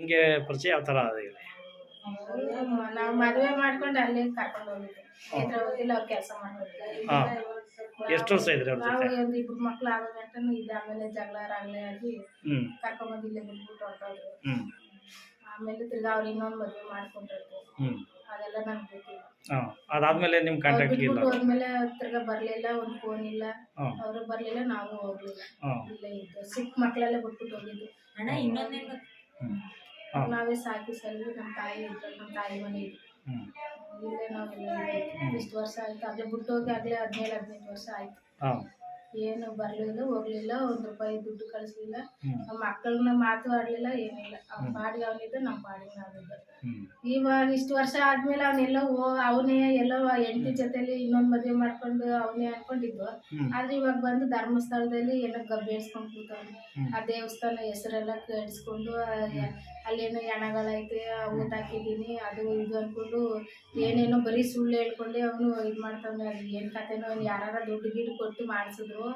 ನಿಮಗೆ ಪರಿಚಯ ಯಾವ ಥರ ಇದೆ ನಾವು ಮದುವೆ ಮಾಡ್ಕೊಂಡು ಅಲ್ಲಿ ಕರ್ಕೊಂಡು ಹೋಗಿದ್ವಿ. ನೇತ್ರಾವತಿಲಿ ಅವ್ರು ಕೆಲಸ ಹಾಂ. ಎಷ್ಟು ವರ್ಷ ಇದ್ರಿ ಅವ್ರ ನಾವು ಜೊತೆ ಒಂದು ಇಬ್ರು ಮಕ್ಳು ಆಗೋ ಗಂಟನು ಇದು ಆಮೇಲೆ ಜಗಳ ರಾಗಲೆ ಆಗಿ ಕರ್ಕೊಂಡು ಕರ್ಕೊಂಬಂದು ಇಲ್ಲೇ ಬಿಟ್ಬಿಟ್ಟು ಹೊರಟೋದ್ರು. ಹ್ಞೂ ಆಮೇಲೆ ತಿರ್ಗಾ ಅವ್ರು ಇನ್ನೊಂದು ಮದುವೆ ಮಾಡ್ಕೊಂಡಿರ್ತೀವಿ ಹ್ಞೂ ಅದೆಲ್ಲ ನನ್ಗೆ ಗೊತ್ತಿಲ್ಲ. ಹಾಂ. ಅದಾದ್ಮೇಲೆ ನಿಮ್ಮ ಅವ್ರು ಕಾಂಟ್ಯಾಕ್ಟ್ ಇಲ್ಲ ಬಿಟ್ಬಿಟ್ಟು ಹೋದ್ಮೇಲೆ ತಿರ್ಗಾ ಬರ್ಲಿಲ್ಲ ಒಂದು ಫೋನ್ ಇಲ್ಲ. ಅವ್ರು ಅವರು ಬರ್ಲಿಲ್ಲ ನಾವು ಹೋಗ್ಲಿಲ್ಲ. ಹಾಂ. ಇಲ್ಲೇ ಇದ್ದು ಸಿಕ್ಕ ಮಕ್ಕಳೆಲ್ಲ ಬಿಟ್ಬಿಟ್ಟು ಹೋಗಿದ್ದು ಅಣ್ಣ ಇನ್ನೊಂದೇನ್ ಗೊತ್ತಾ? ನಾವೇ ಸಾಕಿ ಸಲ್ವಿ ನಮ್ಮ ತಾಯಿ ಇದ್ರು ನಮ್ಮ ತಾಯಿ ಮನೆ ಇಲ್ಲೇ ನಾವು ಇಷ್ಟು ವರ್ಷ ಆಯ್ತು ಅದೇ ಬಿಟ್ಟು ಹೋಗಿ ಆಗ್ಲೇ ಹದಿನೇಳು ಹದಿನೆಂಟು ವರ್ಷ ಆಯ್ತು. ಏನು ಬರ್ಲಿಲ್ಲ ಹೋಗ್ಲಿಲ್ಲ ಒಂದ್ ರೂಪಾಯಿ ದುಡ್ಡು ಕಳಿಸ್ಲಿಲ್ಲ. ನಮ್ಮ ಮಕ್ಕಳನ್ನ ಮಾತು ಆಡ್ಲಿಲ್ಲ ಏನಿಲ್ಲ. ಅವ್ನ ಪಾಡಿಗೆ ಅವನಿದ್ದ ನಮ್ಮ ಪಾಡಿಗೆ ನಾವಿದ್ದ. ಇವಾಗ ಇಷ್ಟು ವರ್ಷ ಆದ್ಮೇಲೆ ಅವನೆಲ್ಲ ಓ ಅವನೇ ಎಲ್ಲೋ ಎಂಟಿ ಜೊತೆಲಿ ಇನ್ನೊಂದ್ ಮದ್ವೆ ಮಾಡ್ಕೊಂಡು ಅವನೇ ಅನ್ಕೊಂಡಿದ್ವು ಆದ್ರೆ ಇವಾಗ ಬಂದು ಧರ್ಮಸ್ಥಳದಲ್ಲಿ ಏನೋ ಗಬ್ಬೇಡ್ಸ್ಕೊಂಡ್ ಕೂತವ್ನು. ಹ್ಮ್. ಆ ದೇವಸ್ಥಾನ ಹೆಸರೆಲ್ಲ ಕೆಡಿಸ್ಕೊಂಡು ಅಲ್ಲೇನೋ ಹೆಣಗಳೈತೆ ಊಟ ಹಾಕಿದ್ದೀನಿ ಅದು ಇದು ಅಂದ್ಕೊಂಡು ಏನೇನೋ ಬರೀ ಸುಳ್ಳು ಹೇಳ್ಕೊಂಡು ಅವನು ಇದು ಮಾಡ್ತಾನೆ ಅದು ಏನ್ ಕತೆನೋ ಅವ್ನು ಯಾರಾರ ದುಡ್ಡು ಗಿಡ್ಡು ಕೊಟ್ಟು ಮಾಡಿಸಿದ್ರು.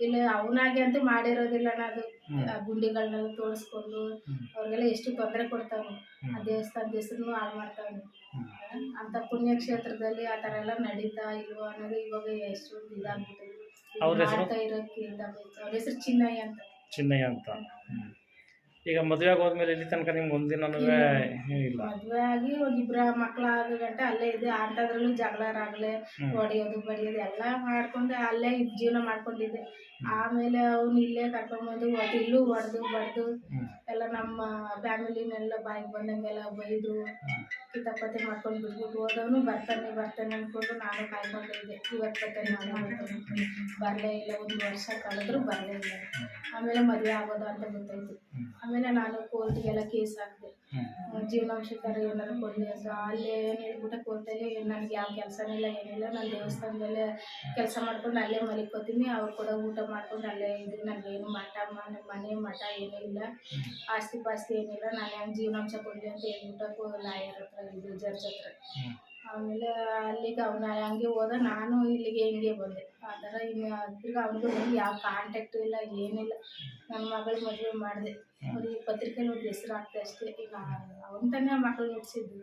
ಇಲ್ಲ ಅವನಾಗೆ ಅಂತ ಮಾಡಿರೋದಿಲ್ಲ ಅದು. ಗುಂಡಿಗಳನ್ನೆಲ್ಲ ತೋರಿಸ್ಕೊಂಡು ಅವ್ರಿಗೆಲ್ಲ ಎಷ್ಟು ತೊಂದರೆ ಕೊಡ್ತಾವೆ ಆ ದೇವಸ್ಥಾನ ದೇವಸ್ಥಾನದ ಹೆಸರು ಹಾಳು ಮಾಡ್ತಾವ್ನು. ಅಂತ ಪುಣ್ಯಕ್ಷೇತ್ರದಲ್ಲಿ ಆ ಥರ ಎಲ್ಲ ನಡೀತಾ ಇಲ್ವೋ ಅನ್ನೋದು ಇವಾಗ ಎಷ್ಟೊಂದು ಇದಾಗ್ಬಿಟ್ಟಿದೆ. ಅವ್ರ ಹೆಸರು? ಮಾಡ್ತಾ ಇರೋಕ್ಕಿಂತ ಮುಂಚೆ. ಅವ್ರ ಹೆಸರು ಚಿನ್ನಯ್ಯ ಅಂತ. ಚಿನ್ನಯ್ಯ ಅಂತ. ಈಗ ಮದುವೆ ಹೋದ್ಮೇಲೆ ಇಲ್ಲಿ ತನಕ ನಿಮ್ಗೆ ಒಂದಿನನೂ ಇಲ್ಲ. ಮದುವೆ ಆಗಿ ಒಂದಿಬ್ರ ಮಕ್ಳ ಆಗೋ ಗಂಟ ಅಲ್ಲೇ ಇದೆ ಅಂಥದ್ರಲ್ಲೂ ಜಗಳರಾಗ್ಲೆ. ಹೊಡೆಯೋದು ಬಡಿಯೋದು ಎಲ್ಲ ಮಾಡ್ಕೊಂಡು ಅಲ್ಲೇ ಜೀವನ ಮಾಡ್ಕೊಂಡಿದ್ದೆ. ಆಮೇಲೆ ಅವ್ನು ಇಲ್ಲೇ ಕರ್ಕೊಂಡ್ಬಂದು ಇಲ್ಲೂ ಹೊಡೆದು ಬಡ್ದು ಎಲ್ಲ ನಮ್ಮ ಫ್ಯಾಮಿಲಿನೆಲ್ಲ ಬಾಯಿಗೆ ಬಂದಂಗೆಲ್ಲ ಬೈದು ಕಿತಾಪತಿ ಮಾಡ್ಕೊಂಡು ಬಿಟ್ಬಿಟ್ಟು ಹೋದವನು ಬರ್ತಾನೆ ಬರ್ತಾನೆ ಅಂದ್ಕೊಂಡು ನಾನು ಕಾಯ್ಕೊಂಡಿದ್ದೆ. ಇವತ್ತು ಬರ್ತಾನೆ ನಾನು ಬರಲೇ ಇಲ್ಲ ಒಂದು ವರ್ಷ ಕಳೆದ್ರು ಬರಲೇ ಇಲ್ಲ. ಆಮೇಲೆ ಮದುವೆ ಆಗೋದ ಅಂತ ಗೊತ್ತಾಯ್ತು. ಆಮೇಲೆ ನಾನು ಕೋರ್ಟಿಗೆಲ್ಲ ಕೇಸ್ ಹಾಕಿದೆ. ಜೀವನಾಂಶಕರ ಏನಾರು ಕೊಡಲಿ ಅಂತ. ಅಲ್ಲೇ ಏನು ಹೇಳ್ಬಿಟ್ಟೆ ಕೋರ್ಟಲ್ಲಿ ನನಗೆ ಯಾವ ಕೆಲಸನೂ ಇಲ್ಲ ಏನಿಲ್ಲ. ನಾನು ದೇವಸ್ಥಾನದಲ್ಲೇ ಕೆಲಸ ಮಾಡ್ಕೊಂಡು ಅಲ್ಲೇ ಮಲಿಕೋತೀನಿ. ಅವ್ರು ಕೂಡ ಊಟ ಮಾಡ್ಕೊಂಡು ಅಲ್ಲೇ ಇದ್ದೀನಿ. ನನಗೇನು ಮಠ ಮನೆ ಮನೆ ಮಠ ಏನೂ ಇಲ್ಲ. ಆಸ್ತಿ ಪಾಸ್ತಿ ಏನಿಲ್ಲ. ನಾನು ಹೆಂಗೆ ಜೀವನಾಂಶ ಕೊಡಲಿ ಅಂತ ಹೇಳ್ಬಿಟ್ಟು ಲಾಯರ್ ಹತ್ರ ಇದು ಜಡ್ಜ್ ಹತ್ರ. ಆಮೇಲೆ ಅಲ್ಲಿಗೆ ಅವನ ಹಂಗೆ ಹೋದ ನಾನು ಇಲ್ಲಿಗೆ ಹಿಂಗೆ ಬಂದೆ. ಆ ಥರ ಇನ್ನು ತಿರ್ಗಿ ಅವನಿಗೆ ನನಗೆ ಯಾವ ಕಾಂಟ್ಯಾಕ್ಟು ಇಲ್ಲ ಏನಿಲ್ಲ. ನನ್ನ ಮಗಳ ಮದುವೆ ಮಾಡಿದೆ. ಅವ್ರಿಗೆ ಪತ್ರಿಕೆಯಲ್ಲಿ ಒಂದು ಹೆಸ್ರು ಹಾಕ್ದೆ ಅಷ್ಟೇ. ಈಗ ಅವನ ತಾನೇ ಮಕ್ಕಳು ನೆಡ್ಸಿದ್ದು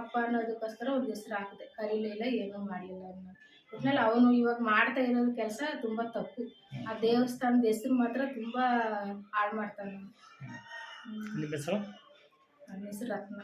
ಅಪ್ಪ ಅನ್ನೋದಕ್ಕೋಸ್ಕರ ಒಂದು ಹೆಸ್ರು ಹಾಕಿದೆ ಕರೀಲಿಲ್ಲ ಏನೂ ಮಾಡಲಿಲ್ಲ ಅನ್ನೋ. ಒಟ್ನಲ್ಲಿ ಅವನು ಇವಾಗ ಮಾಡ್ತಾ ಇರೋ ಕೆಲಸ ತುಂಬ ತಪ್ಪು. ಆ ದೇವಸ್ಥಾನದ ಹೆಸರು ಮಾತ್ರ ತುಂಬ ಹಾಳು ಮಾಡ್ತಾನೆ ನನ್ನ ಹೆಸ್ರು ರತ್ನ.